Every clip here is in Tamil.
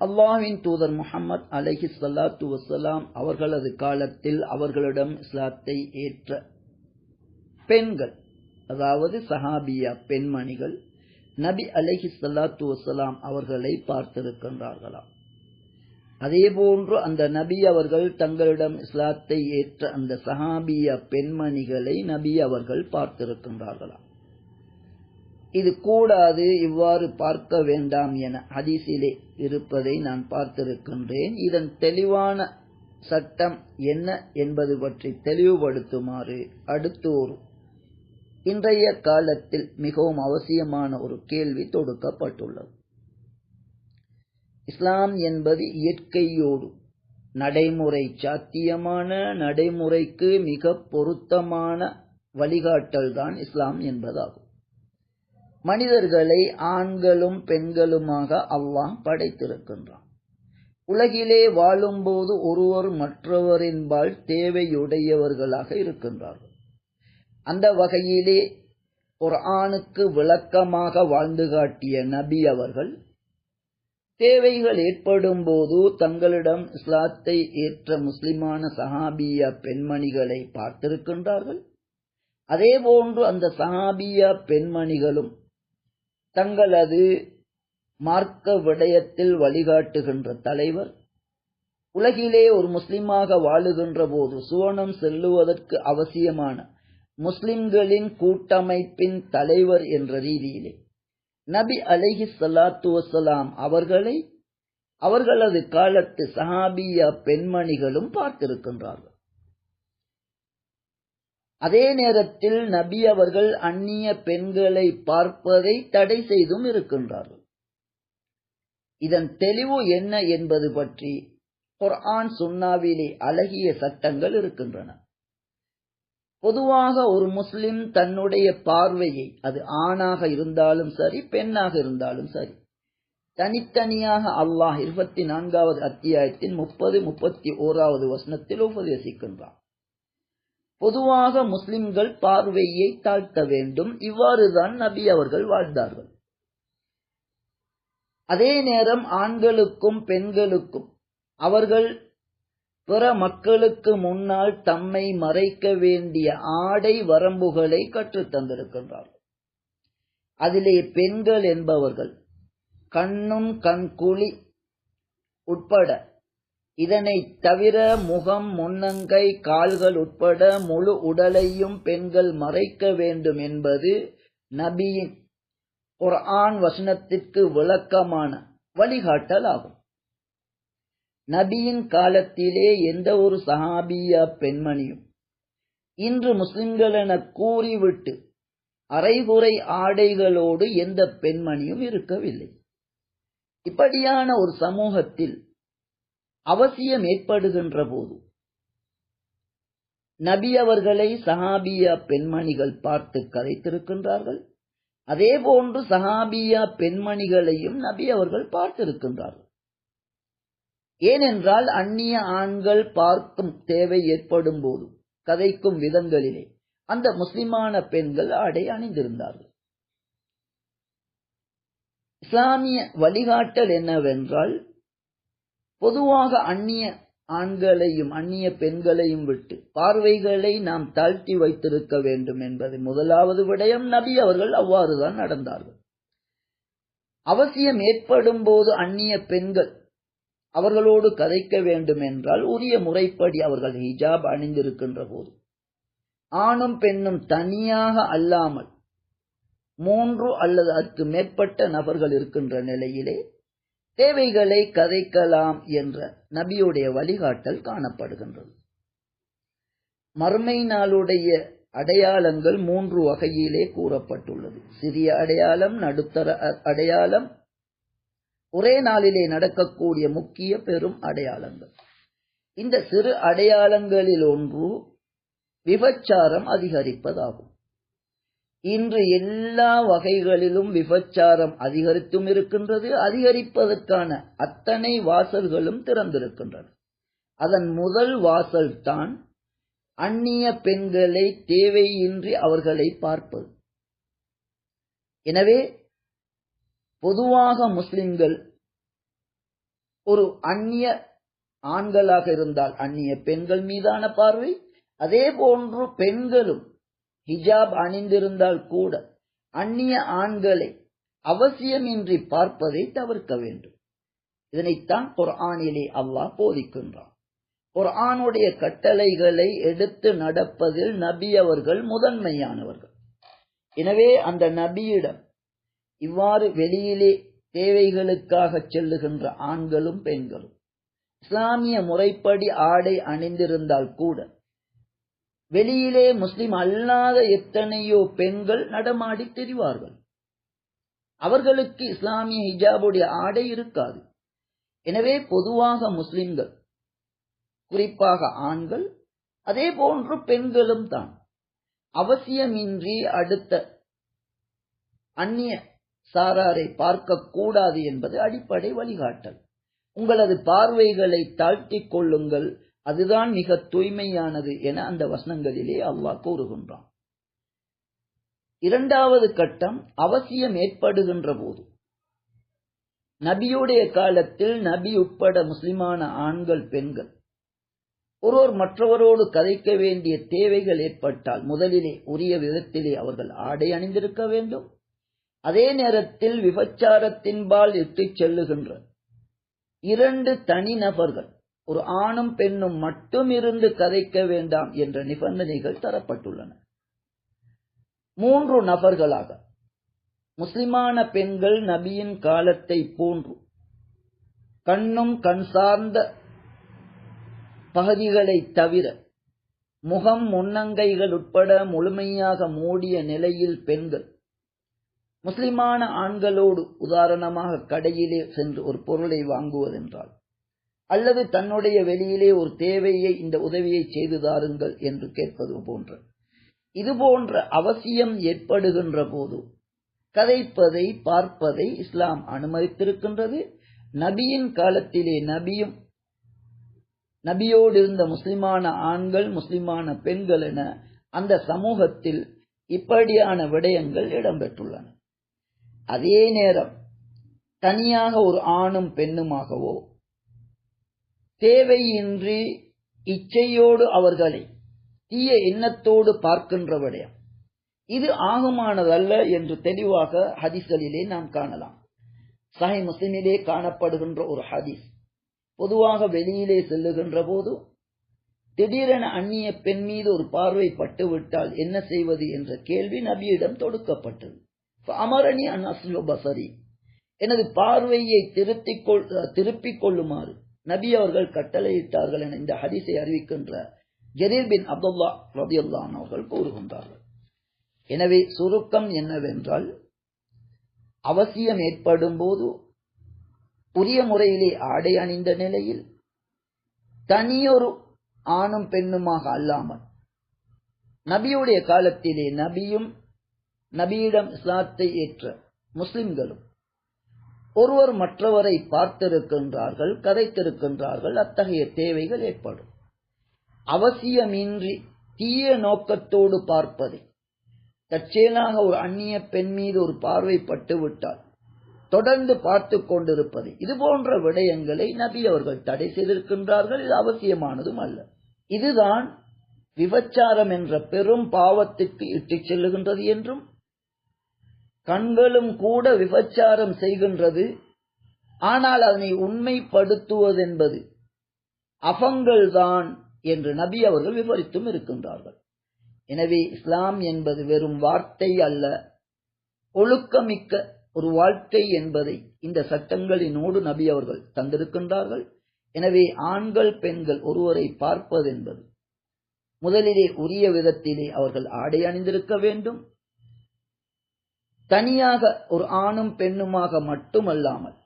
அல்லாஹ்வின் தூதர் முகமது அலஹி சல்லாத்து வசலாம் அவர்களது காலத்தில் அவர்களிடம் இஸ்லாத்தை ஏற்ற பெண்கள் அதாவது சஹாபியா பெண்மணிகள் நபி அலஹி சல்லாத்து வசலாம் அவர்களை பார்த்திருக்கின்றார்களாம். அதேபோன்று அந்த நபி அவர்கள் தங்களிடம் இஸ்லாத்தை ஏற்ற அந்த சஹாபிய பெண்மணிகளை நபி அவர்கள் பார்த்திருக்கின்றார்களாம். இது கூடாது இவ்வாறு பார்க்க வேண்டாம் என ஹதீஸிலே இருப்பதை நான் பார்த்திருக்கின்றேன். இதன் தெளிவான சட்டம் என்ன என்பது பற்றி தெளிவுபடுத்துமாறு அடுத்து ஒரு இன்றைய காலத்தில் மிகவும் அவசியமான ஒரு கேள்வி தொடுக்கப்பட்டுள்ளது. இஸ்லாம் என்பது இயற்கையோடு நடைமுறை சாத்தியமான நடைமுறைக்கு மிக பொருத்தமான வழிகாட்டல் தான் இஸ்லாம் என்பதாகும். மனிதர்களை ஆண்களும் பெண்களுமாக அல்லாஹ் படைத்திருக்கின்றான். உலகிலே வாழும்போது ஒருவர் மற்றவரின்பால் தேவையுடையவர்களாக இருக்கின்றார்கள். அந்த வகையிலே ஒரு ஆணுக்கு விளக்கமாக வாழ்ந்து காட்டிய நபி அவர்கள் தேவைகள் ஏற்படும் போது தங்களிடம் இஸ்லாத்தை ஏற்ற முஸ்லிமான சஹாபிய பெண்மணிகளை பார்த்திருக்கின்றார்கள். அதேபோன்று அந்த சஹாபிய பெண்மணிகளும் தங்களது மார்க்க விடயத்தில் வழிகாட்டுகின்ற தலைவர் உலகிலே ஒரு முஸ்லிமாக வாழுகின்ற போது சுவனம் செல்லுவதற்கு அவசியமான முஸ்லிம்களின் கூட்டமைப்பின் தலைவர் என்ற ரீதியிலே நபி அலைஹி சலாத்து வசலாம் அவர்களை அவர்களது காலத்து சஹாபியா பெண்மணிகளும் பார்த்திருக்கின்றார்கள். அதே நேரத்தில் நபி அவர்கள் அந்நிய பெண்களை பார்ப்பதை தடை செய்தும் இருக்கின்றார்கள். இதன் தெளிவு என்ன என்பது பற்றி குர்ஆன் சுன்னாவிலே அழகிய சட்டங்கள் இருக்கின்றன. பொதுவாக ஒரு முஸ்லிம் தன்னுடைய பார்வையை அது ஆணாக இருந்தாலும் சரி பெண்ணாக இருந்தாலும் சரி தனித்தனியாக அல்லாஹ் இருபத்தி நான்காவது அத்தியாயத்தின் முப்பது முப்பத்தி ஓராவது வசனத்தில் உபதேசிக்கின்றான். பொதுவாக முஸ்லிம்கள் பார்வையை தாழ்த்த வேண்டும். இவ்வாறுதான் நபி அவர்கள் வாழ்ந்தார்கள். அதே நேரம் ஆண்களுக்கும் பெண்களுக்கும் அவர்கள் பிற மக்களுக்கு முன்னால் தம்மை மறைக்க வேண்டிய ஆடை வரம்புகளை கற்றுத்தந்திருக்கின்றார்கள் அதிலே பெண்கள் என்பவர்கள் கண்ணும் கண்குழி உட்பட இதனை தவிர முகம் முன்னங்கை கால்கள் உட்பட முழு உடலையும் பெண்கள் மறைக்க வேண்டும் என்பது நபியின் ஒரு ஆண் வசனத்திற்கு விளக்கமான வழிகாட்டல் ஆகும் நபியின் காலத்திலே எந்த ஒரு சஹாபியா பெண்மணியும் இன்று முஸ்லிம்கள் என கூறிவிட்டு அரைகுறை ஆடைகளோடு எந்த பெண்மணியும் இருக்கவில்லை. இப்படியான ஒரு சமூகத்தில் அவசியம் ஏற்படுகின்ற போது நபி அவர்களை சஹாபியா பெண்மணிகள் பார்த்து கதைத்திருக்கின்றார்கள். அதே போன்று சஹாபியா பெண்மணிகளையும் நபி அவர்கள் பார்த்திருக்கின்றார்கள். ஏனென்றால் அந்நிய ஆண்கள் பார்க்கும் தேவை ஏற்படும் போது கதைக்கும் விதங்களிலே அந்த முஸ்லிமான பெண்கள் ஆடை அணிந்திருந்தார்கள். இஸ்லாமிய வழிகாட்டல் என்னவென்றால் பொதுவாக அந்நிய ஆண்களையும் அந்நிய பெண்களையும் விட்டு பார்வைகளை நாம் தாழ்த்தி வைத்திருக்க வேண்டும் என்பது முதலாவது விடயம் நபி அவர்கள் அவ்வாறுதான் நடந்தார்கள். அவசியம் ஏற்படும் போது அந்நிய பெண்கள் அவர்களோடு கதைக்க வேண்டும் என்றால் உரிய முறைப்படி அவர்கள் ஹிஜாப் அணிந்திருக்கின்ற போது. ஆணும் பெண்ணும் தனியாக அல்லாமல் மூன்று அல்லது அதற்கு மேற்பட்ட நபர்கள் இருக்கின்ற நிலையிலே தேவைகளை கதைக்கலாம் என்ற நபியுடைய வழிகாட்டல் காணப்படுகின்றது. மறுமை நாளுடைய அடையாளங்கள் மூன்று வகையிலே கூறப்பட்டுள்ளது. சிறிய அடையாளம் நடுத்தர அடையாளம் ஒரே நாளிலே நடக்கக்கூடிய முக்கிய பெரும் அடையாளங்கள். இந்த சிறு அடையாளங்களில் ஒன்று விபச்சாரம் அதிகரிப்பதாகும். இன்று எல்லா வகைகளிலும் விபச்சாரம் அதிகரித்தும் இருக்கின்றது அதிகரிப்பதற்கான அத்தனை வாசல்களும் திறந்திருக்கின்றன. அதன் முதல் வாசல் தான் அந்நிய பெண்களை தேவையின்றி அவர்களை பார்ப்பது. எனவே பொதுவாக முஸ்லிம்கள் ஒரு அந்நிய ஆண்களாக இருந்தால் அந்நிய பெண்கள் மீதான பார்வை அதே போன்று பெண்களும் ஹிஜாப் அணிந்திருந்தால் கூட அந்நிய ஆண்களை அவசியமின்றி பார்ப்பதை தவிர்க்க வேண்டும். இதனைத்தான் குர்ஆனிலே அல்லாஹ் போதிக்கின்றான். குர்ஆனுடைய கட்டளைகளை எடுத்து நடப்பதில் நபி அவர்கள் முதன்மையானவர்கள். எனவே அந்த நபியிடம் இவ்வாறு வெளியிலே தேவைகளுக்காக செல்லுகின்ற ஆண்களும் பெண்களும் இஸ்லாமிய முறைப்படி ஆடை அணிந்திருந்தால் கூட வெளியிலே முஸ்லிம் அல்லாத எத்தனையோ பெண்கள் நடமாடி திரிவார்கள். அவர்களுக்கு இஸ்லாமிய ஹிஜாபுடைய ஆடை இருக்காது. எனவே பொதுவாக முஸ்லிம்கள் குறிப்பாக ஆண்கள் அதே போன்று பெண்களும் தான். அவசியமின்றி அடுத்த அந்நிய சாராரை பார்க்க கூடாது என்பது அடிப்படை வழிகாட்டல். உங்களது பார்வைகளை தாழ்த்திக் கொள்ளுங்கள். அதுதான் மிக தூய்மையானது என அந்த வசனங்களிலே அல்லாஹ் கூறுகின்றான். இரண்டாவது கட்டம் அவசியம் ஏற்படுகின்ற போது. நபியுடைய காலத்தில் நபி உட்பட முஸ்லிமான ஆண்கள் பெண்கள். ஒருவர் மற்றவரோடு கதைக்க வேண்டிய தேவைகள் ஏற்பட்டால் முதலிலே உரிய விதத்திலே அவர்கள் ஆடை அணிந்திருக்க வேண்டும். அதே நேரத்தில் விபச்சாரத்தின்பால் இட்டுச் செல்லுகின்ற இரண்டு தனி நபர்கள் ஒரு ஆணும் பெண்ணும் மட்டும் இருந்து கதைக்க வேண்டாம் என்ற நிபந்தனைகள் தரப்பட்டுள்ளன. மூன்று நபர்களாக முஸ்லிமான பெண்கள் நபியின் காலத்தை போன்று கண்ணும் கண் சார்ந்த பகுதிகளை தவிர முகம் முன்னங்கைகள் உட்பட முழுமையாக மூடிய நிலையில் பெண்கள் முஸ்லிமான ஆண்களோடு உதாரணமாக கடையிலே சென்று ஒரு பொருளை வாங்குவதென்றால் அல்லது தன்னுடைய வெளியிலே ஒரு தேவையை இந்த உதவியை செய்து தாருங்கள் என்று கேட்பது போன்ற. இது போன்ற அவசியம் ஏற்படுகின்ற போது கதைப்பதை பார்ப்பதை இஸ்லாம் அனுமதித்திருக்கின்றது. நபியின் காலத்திலே நபியும் நபியோடு இருந்த முஸ்லிமான ஆண்கள் முஸ்லிமான பெண்கள் என அந்த சமூகத்தில் இப்படியான விடயங்கள் இடம்பெற்றுள்ளன. அதே நேரம் தனியாக ஒரு ஆணும் பெண்ணுமாகவோ தேவையின்றி இச்சையோடு அவர்களை தீய எண்ணத்தோடு பார்க்கின்ற விடயம் இது ஆகுமானதல்ல என்று தெளிவாக ஹதீஸ்களிலே நாம் காணலாம். சஹை முஸ்லிமிலே காணப்படுகின்ற ஒரு ஹதீஸ். பொதுவாக வெளியிலே செல்லுகின்ற போது திடீரென அந்நிய பெண் மீது ஒரு பார்வை பட்டு விட்டால் என்ன செய்வது என்ற கேள்வி நபியிடம் தொடுக்கப்பட்டது. அமரணி அன் அஸ்லோ பசரி. எனது பார்வையை திருத்திக் கொள் திருப்பிக் கொள்ளுமாறு. நபி அவர்கள் கட்டளையிட்டார்கள் என இந்த ஹதீஸை அறிவிக்கின்ற ஜரீர் பின் அப்துல்லா ரபியுல்லான் அவர்கள் கூறுகின்றார்கள். எனவே சுருக்கம் என்னவென்றால் அவசியம் ஏற்படும் போது உரிய முறையிலே ஆடை அணிந்த நிலையில் தனியொரு ஆணும் பெண்ணுமாக அல்லாமல் நபியுடைய காலத்திலே நபியும் நபியிடம் இஸ்லாத்தை ஏற்ற முஸ்லிம்களும் ஒருவர் மற்றவரை பார்த்திருக்கின்றார்கள் கதைத்திருக்கின்றார்கள் அத்தகைய தேவைகள் ஏற்படும். அவசியமின்றி தீய நோக்கத்தோடு பார்ப்பதை. தற்செயலாக ஒரு அந்நிய பெண் மீது ஒரு பார்வை பட்டுவிட்டால் தொடர்ந்து பார்த்து கொண்டிருப்பது. இது போன்ற விடயங்களை நபி அவர்கள் தடை செய்திருக்கின்றார்கள் இது அவசியமானதும் அல்ல. இதுதான் விபச்சாரம் என்ற பெரும் பாவத்துக்கு இட்டுச் செல்லுகின்றது என்றும் கண்களும் கூட விபச்சாரம் செய்கின்றது. ஆனால் அதனை உண்மைப்படுத்துவதென்பது அபங்கள்தான் என்று நபி அவர்கள் விவரித்தும் இருக்கின்றார்கள். எனவே இஸ்லாம் என்பது வெறும் வார்த்தை அல்ல. ஒழுக்கமிக்க ஒரு வாழ்க்கை என்பதை இந்த சட்டங்களினோடு நபி அவர்கள் தந்திருக்கின்றார்கள். எனவே ஆண்கள் பெண்கள் ஒருவரை பார்ப்பது என்பது முதலிலே உரிய விதத்திலே அவர்கள் ஆடை அணிந்திருக்க வேண்டும். தனியாக ஒரு ஆணும் பெண்ணுமாக மட்டுமல்லாமல்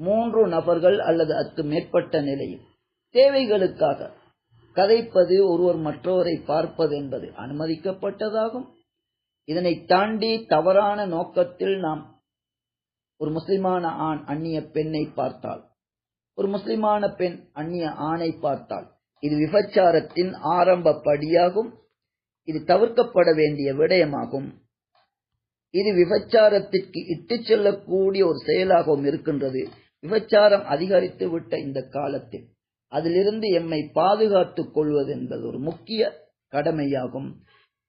மூன்று நபர்கள் அல்லது அத்து மேற்பட்ட நிலையில் தேவைகளுக்காக கதைப்பது ஒருவர் மற்றவரை பார்ப்பது என்பது அனுமதிக்கப்பட்டதாகும். இதனை தாண்டி தவறான நோக்கத்தில் நாம் ஒரு முஸ்லிமான ஆண் அந்நிய பெண்ணை பார்த்தால் ஒரு முஸ்லிமான பெண் அந்நிய ஆணை பார்த்தால் இது விபச்சாரத்தின் ஆரம்ப படியாகும். இது தவிர்க்கப்பட வேண்டிய விடயமாகும். இது விபச்சாரத்திற்கு இட்டு செல்லக்கூடிய ஒரு செயலாகவும் இருக்கின்றது. விபச்சாரம் அதிகரித்து விட்ட இந்த காலத்தில் அதிலிருந்து எம்மை பாதுகாத்துக் கொள்வது என்பது ஒரு முக்கிய கடமையாகும்.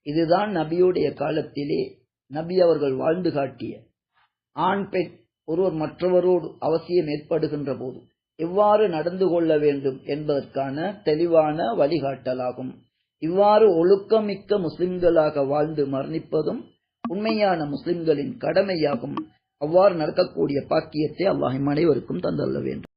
இதுதான் நபியுடைய காலத்திலே நபி அவர்கள் வாழ்ந்து காட்டிய ஆண் பெண் ஒருவர் மற்றவரோடு அவசியம் ஏற்படுகின்ற போது எவ்வாறு நடந்து கொள்ள வேண்டும் என்பதற்கான தெளிவான வழிகாட்டலாகும். இவ்வாறு ஒழுக்கமிக்க முஸ்லிம்களாக வாழ்ந்து மரணிப்பதும் உண்மையான முஸ்லிம்களின் கடமையாகும். அவ்வாறு நடக்கக்கூடிய பாக்கியத்தை அல்லாஹிம் அனைவருக்கும் தந்தள்ள வேண்டும்.